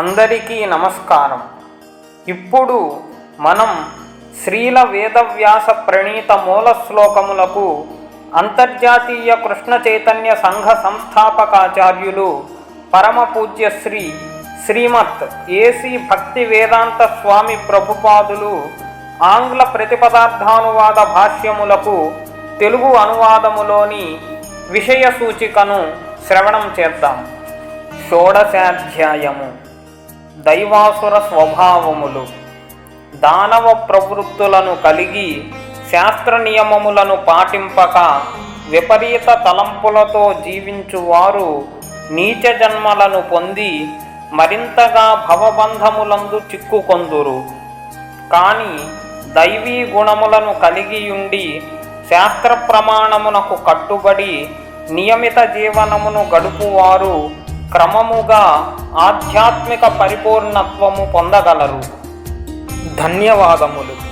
అందరికీ నమస్కారం. ఇప్పుడు మనం శ్రీల వేదవ్యాస ప్రణీత మూల శ్లోకములకు అంతర్జాతీయ కృష్ణ చైతన్య సంఘ సంస్థాపకాచార్యులు పరమ పూజ్య శ్రీ శ్రీమత్ ఏసీ భక్తి వేదాంత స్వామి ప్రభుపాదులు ఆంగ్ల ప్రతిపదార్థానువాద భాష్యములకు తెలుగు అనువాదములోని విషయ సూచికను శ్రవణం చేద్దాం. షోడశాధ్యాయము. దైవాసుర స్వభావములు. దానవ ప్రవృత్తులను కలిగి శాస్త్ర నియమములను పాటింపక విపరీత తలంపులతో జీవించువారు నీచ జన్మలను పొంది మరింతగా భవబంధములందు చిక్కుకొందురు. కానీ దైవీ గుణములను కలిగియుండి శాస్త్ర ప్రమాణమునకు కట్టుబడి నియమిత జీవనమును గడుపువారు క్రమముగా ఆధ్యాత్మిక పరిపూర్ణత్వము పొందగలరు. ధన్యవాదములు.